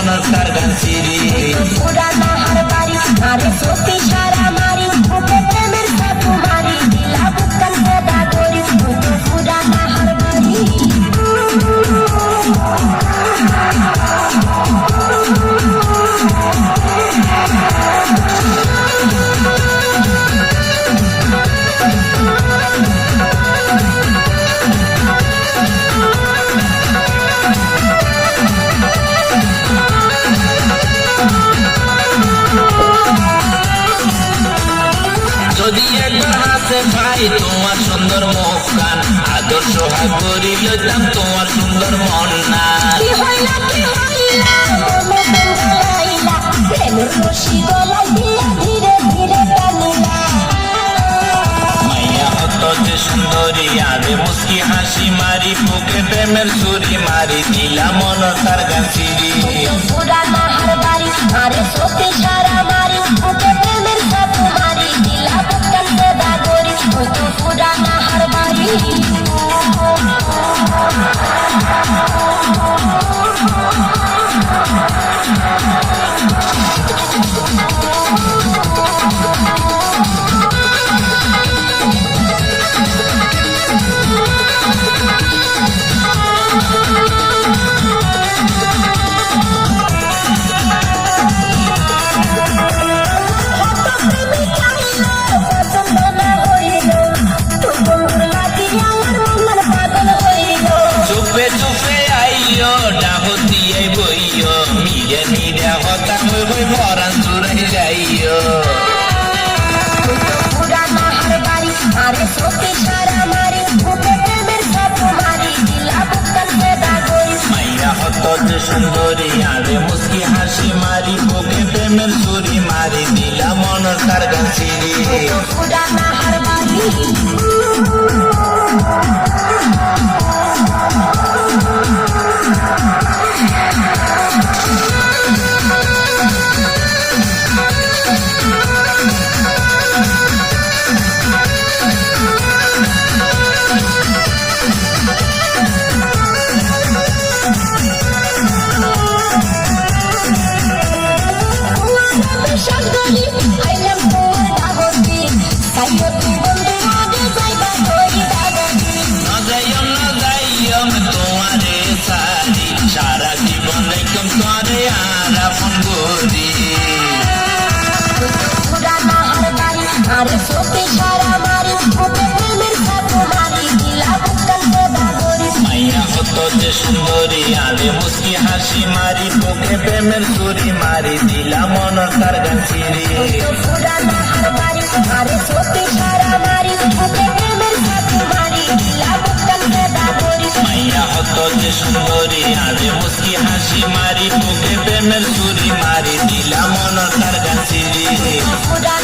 মনের তার গান সিরি হাসে ভাই তোমার সুন্দর মুখ কান আদর্শ হাত করি লইতাম তোমার সুন্দর মন না সুন্দরী আরে মুস্কি হাসি মারি বুকে প্রেমের সুরি মারি দিলা মন তার বাড়ি আরে সত্যি Thank you. হই ভরান চুরাই যাইও পুরানা হার বাড়ি আরে সত্যি সারা মারি বুকে প্রেমের সাথু মারি দিলা বুকান পেদা করি মাইয়া হত যে সুন্দরী আরে মুস্কি হাসি মারি বুকে প্রেমের চুরি মারি দিলা মন তার গান সিরি পুরানা হার বাড়ি একদম তোমারে আর আপন করি বাড়ি আরে সত্যি সারা মারি বুকে প্রেমের সাথু মারি দিলা বুকান পেদা করি। মাইয়া হত যে সুন্দরী আরে মুস্কি হাসি মারি বুকে প্রেমের চুরি মারি দিলা মন তার গান পুরানা হার বাড়ি আরে সত্যি সারা মারি বুকে প্রেমের সাথু মারি দিলা বুকান পেদা করি। মাইয়া হত যে সুন্দরী আরে মুস্কি হাসি মারি মুখে প্রেমের সুরি মারি দিলাম তার গান সিরি পুরানা